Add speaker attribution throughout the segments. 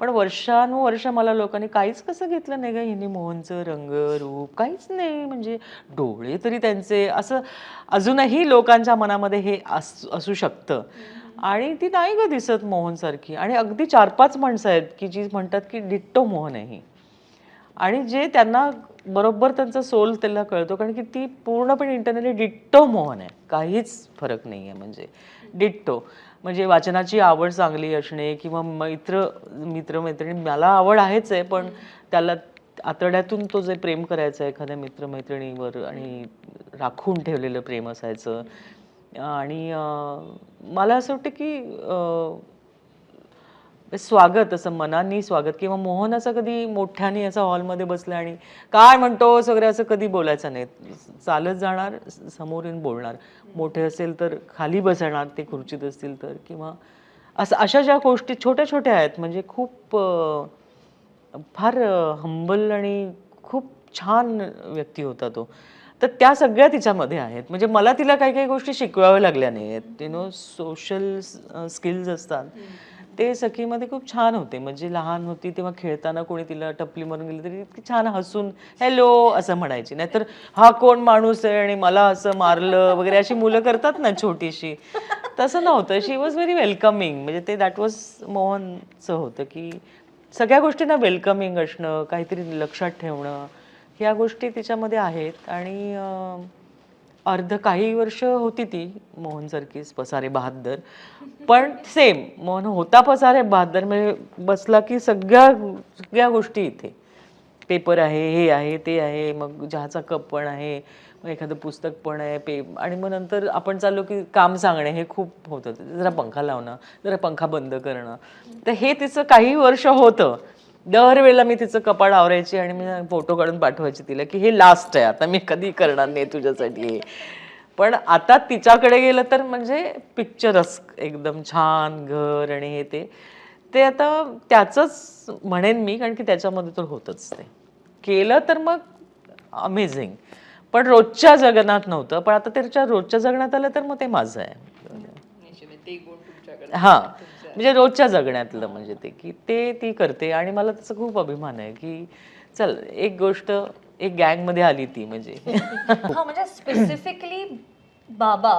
Speaker 1: पण वर्षानुवर्ष मला लोकांनी काहीच कसं घेतलं नाही का हिने मोहनचं रंग रूप काहीच नाही. म्हणजे डोळे तरी त्यांचे असं अजूनही लोकांच्या मनामध्ये हे अस असू शकतं. आणि ती नाही ग दिसत मोहनसारखी. आणि अगदी चार पाच माणसं आहेत की जी म्हणतात की डिट्टो मोहन आहे आणि जे त्यांना बरोबर त्यांचा सोल त्याला कळतो कारण की ती पूर्णपणे इंटरनली डिट्टो मोहन आहे. काहीच फरक नाही आहे म्हणजे. डिट्टो म्हणजे वाचनाची आवड चांगली असणे किंवा मैत्र मित्रमैत्रिणी मला आवड आहेच आहे पण त्याला आतड्यातून तो जे प्रेम करायचा एखाद्या मित्रमैत्रिणीवर आणि राखून ठेवलेलं प्रेम असायचं. आणि मला असं वाटतं की स्वागत असं मनाने स्वागत किंवा मोहन असं कधी मोठ्याने असं हॉलमध्ये बसलं आणि काय म्हणतोस वगैरे असं कधी बोलायचं नाही. चालत जाणार समोर येऊन बोलणार. मोठे असेल तर खाली बसणार ते खुर्चीत असतील तर किंवा असं अशा ज्या गोष्टी छोट्या छोट्या आहेत म्हणजे खूप फार हंबल आणि खूप छान व्यक्ती होता तो. तर त्या सगळ्या तिच्यामध्ये आहेत. म्हणजे मला तिला काही काही गोष्टी शिकवाव्या लागल्या नाही आहेत यु नो सोशल स्किल्स असतात. ते सखीमध्ये खूप छान होते. म्हणजे लहान होती तेव्हा खेळताना कोणी तिला टपली मारून गेली तरी इतकी छान हसून हॅलो असं म्हणायची. नाहीतर हा कोण माणूस आहे आणि मला असं मारलं वगैरे अशी मुलं करतात ना छोटीशी. तसं नव्हतं. शी वॉज व्हेरी वेलकमिंग म्हणजे ते दॅट वॉज मोहनचं होतं की सगळ्या गोष्टींना वेलकमिंग असणं काहीतरी लक्षात ठेवणं ह्या गोष्टी तिच्यामध्ये आहेत. आणि अर्ध काही वर्ष होती ती मोहनसारखीच पसारे बहादर पण सेम मोहन होता पसारे बहादर म्हणजे बसला की सगळ्या सगळ्या गोष्टी इथे. पेपर आहे हे आहे ते आहे मग चहाचा कप पण आहे मग एखादं पुस्तक पण आहे पे आणि मग नंतर आपण चाललो की काम सांगणे हे खूप होतं. जरा पंखा लावणं जरा पंखा बंद करणं. तर हे तिचं काही वर्ष होतं. दरवेळेला मी तिचं कपाट आवरायची आणि मी फोटो काढून पाठवायची तिला की हे लास्ट आहे आता मी कधी करणार नाही तुझ्यासाठी हे. पण आता तिच्याकडे गेलं तर म्हणजे पिक्चरच एकदम छान घर आणि हे ते. ते आता त्याचंच म्हणेन मी कारण की त्याच्यामध्ये तर होतच ते. केलं तर मग अमेझिंग पण रोजच्या जगनात नव्हतं पण आता त्याच्या रोजच्या जगण्यात आलं तर मग ते माझं आहे. हा. म्हणजे रोजच्या जगण्यातलं म्हणजे ते की ते ती करते. आणि मला त्याचा खूप अभिमान आहे की चल एक गोष्ट एक गँगमध्ये आली ती म्हणजे.
Speaker 2: हा म्हणजे स्पेसिफिकली बाबा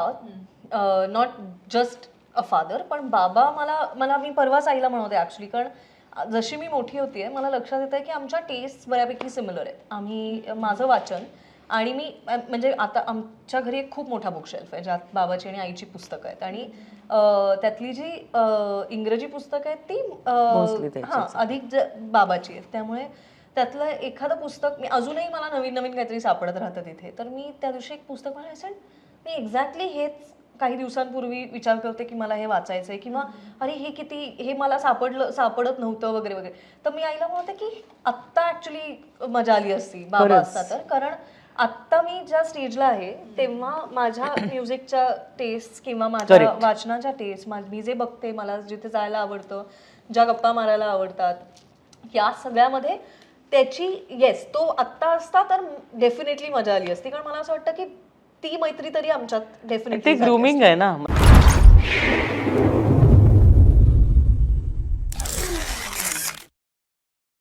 Speaker 2: नॉट जस्ट अ फादर पण बाबा मला मला मी परवाच आईला म्हणते ऍक्च्युली कारण जशी मी मोठी होतीये मला लक्षात येत आहे की आमच्या टेस्ट बऱ्यापैकी सिमिलर आहेत. आम्ही माझं वाचन आणि मी म्हणजे आता आमच्या घरी एक खूप मोठा बुकशेल्फ आहे ज्यात बाबाची आणि आईची पुस्तकं आहेत. आणि त्यातली जी इंग्रजी पुस्तकं आहेत ती हा अधिक ज- बाबाची आहेत. त्यामुळे त्यातलं एखादं पुस्तक मी अजूनही मला नवीन नवीन काहीतरी सापडत राहतं तिथे. तर मी त्या दिवशी एक पुस्तक म्हणायचं मी एक्झॅक्टली हेच काही दिवसांपूर्वी विचार करते की मला हे वाचायचं आहे किंवा अरे हे किती हे मला सापडलं सापडत नव्हतं वगैरे वगैरे. तर मी आईला म्हणते की आत्ता ऍक्च्युली मजा आली असती बाबा. असता तर. कारण आत्ता मी ज्या स्टेजला आहे तेव्हा माझ्या म्युझिकच्या टेस्ट किंवा माझ्या
Speaker 1: Correct.
Speaker 2: वाचनाच्या टेस्ट मी जे बघते मला जिथे जायला आवडतं ज्या गप्पा मारायला आवडतात या सगळ्यामध्ये त्याची येस तो आत्ता असता तर डेफिनेटली मजा आली असती. कारण मला असं वाटतं की ती मैत्री तरी आमच्यात
Speaker 1: ते
Speaker 2: डेफिनेटली
Speaker 1: ग्रुमिंग आहे ना.